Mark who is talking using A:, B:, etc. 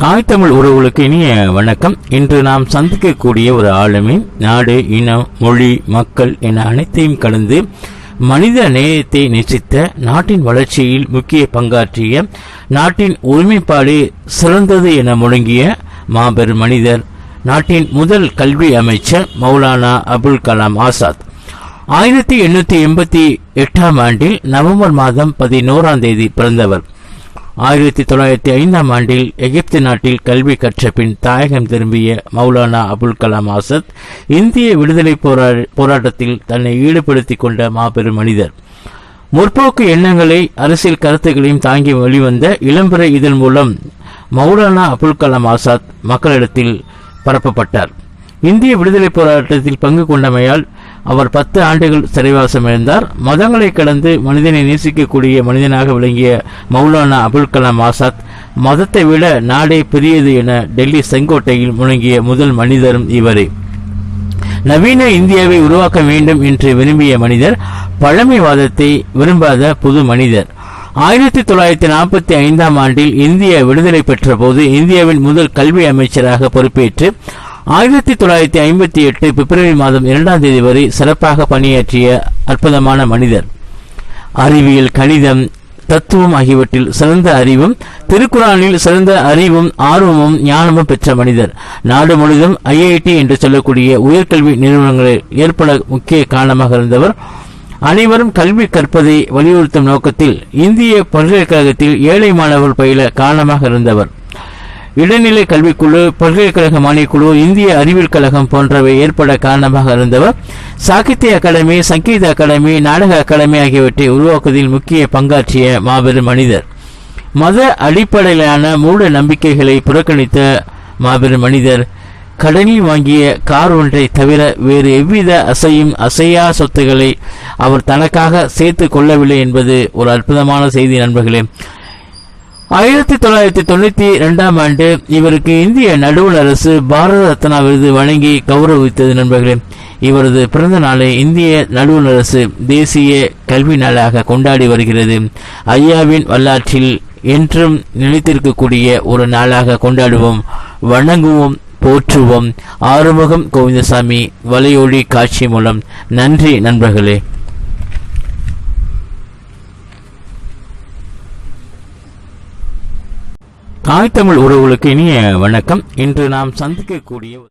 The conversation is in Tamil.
A: தாய் தமிழ் உறவுகளுக்கு இனிய வணக்கம். இன்று நாம் சந்திக்கக்கூடிய ஒரு ஆளுமை நாடு இனம் மொழி மக்கள் என அனைத்தையும் கலந்து மனித நேயத்தை நேசித்த நாட்டின் வளர்ச்சியில் முக்கிய பங்காற்றிய நாட்டின் ஒருமைப்பாடு சிறந்தது என முழங்கிய மாபெரும் மனிதர் நாட்டின் முதல் கல்வி அமைச்சர் மௌலானா அபுல் கலாம் ஆசாத். ஆயிரத்தி எண்ணூத்தி எண்பத்தி எட்டாம் ஆண்டில் நவம்பர் மாதம் பதினோராம் தேதி பிறந்தவர். ஆயிரத்தி தொள்ளாயிரத்தி ஐந்தாம் ஆண்டில் எகிப்து நாட்டில் கல்வி கற்ற பின் தாயகம் திரும்பிய மௌலானா அபுல் கலாம் ஆசத் இந்திய விடுதலை போரா- போராட்டத்தில் தன்னை ஈடுபடுத்திக் கொண்ட மாபெரும் மனிதர். முற்போக்கு எண்ணங்களை அரசியல் கருத்துக்களையும் தாங்கி வெளிவந்த இளம்பெற இதன் மூலம் மௌலானா அபுல் கலாம் ஆசாத் மக்களிடத்தில் பரப்பப்பட்டார். இந்திய விடுதலை போராட்டத்தில் பங்கு கொண்டமையால் அவர் பத்து ஆண்டுகள் சிறைவாசம் இருந்தார் மதங்களை கடந்து மனிதனை நேசிக்கக்கூடிய மனிதனாக விளங்கிய மௌலானா அபுல் கலாம் ஆசாத் மதத்தை விட நாடே பெரியது என டெல்லி செங்கோட்டையில் முழங்கிய முதல் மனிதரும் இவரே. நவீன இந்தியாவை உருவாக்க வேண்டும் என்று விரும்பிய மனிதர் பழமைவாதத்தை விரும்பாத புது மனிதர். ஆயிரத்தி தொள்ளாயிரத்தி நாற்பத்தி ஐந்தாம் ஆண்டில் இந்திய விடுதலை பெற்ற போது இந்தியாவின் முதல் கல்வி அமைச்சராக பொறுப்பேற்று ஆயிரத்தி தொள்ளாயிரத்தி ஐம்பத்தி எட்டு பிப்ரவரி மாதம் இரண்டாம் தேதி வரை சிறப்பாக பணியாற்றிய அற்புதமான மனிதர். அறிவியல் கணிதம் தத்துவம் ஆகியவற்றில் சிறந்த அறிவும் திருக்குறானில் சிறந்த அறிவும் ஆர்வமும் ஞானமும் பெற்ற மனிதர். நாடு முழுவதும் ஐஐடி என்று சொல்லக்கூடிய உயர்கல்வி நிறுவனங்களில் ஏற்பட முக்கிய காரணமாக இருந்தவர். அனைவரும் கல்வி கற்பதை வலியுறுத்தும் நோக்கத்தில் இந்திய பல்கலைக்கழகத்தில் ஏழை மாணவர்கள் பயில காரணமாக இருந்தவர். இடைநிலை கல்விக்குழு பல்கலைக்கழக மானியக்குழு இந்திய அறிவியல் கழகம் போன்றவை ஏற்பட காரணமாக இருந்தவர். Sahitya Academy Sangeet Academy Nataka Academy ஆகியவற்றை உருவாக்குவதில் முக்கிய பங்காற்றிய மாபெரும் மனிதர். மத அடிப்படையிலான மூட நம்பிக்கைகளை புறக்கணித்த மாபெரும் மனிதர். கடனில் வாங்கிய கார் ஒன்றை தவிர வேறு எவ்வித அசையும் அசையா சொத்துக்களை அவர் தனக்காக சேர்த்து கொள்ளவில்லை என்பது ஒரு அற்புதமான செய்தி நண்பர்களே. ஆயிரத்தி தொள்ளாயிரத்தி தொண்ணூத்தி இரண்டாம் ஆண்டு இவருக்கு இந்திய நடுவண் அரசு பாரத ரத்னா விருது வழங்கி கௌரவித்தது நண்பர்களே. இவரது பிறந்த நாளை இந்திய நடுவண் அரசு தேசிய கல்வி நாளாக கொண்டாடி வருகிறது. ஐயாவின் வரலாற்றில் என்றும் நிலைத்திருக்கக்கூடிய ஒரு நாளாக கொண்டாடுவோம். வணங்குவோம் போற்றுவோம். ஆறுமுகம் கோவிந்தசாமி வலையொலி காட்சி மூலம். நன்றி நண்பர்களே. தாய் தமிழ் உறவுகளுக்கு இனிய வணக்கம். இன்று நாம் சந்திக்கக்கூடிய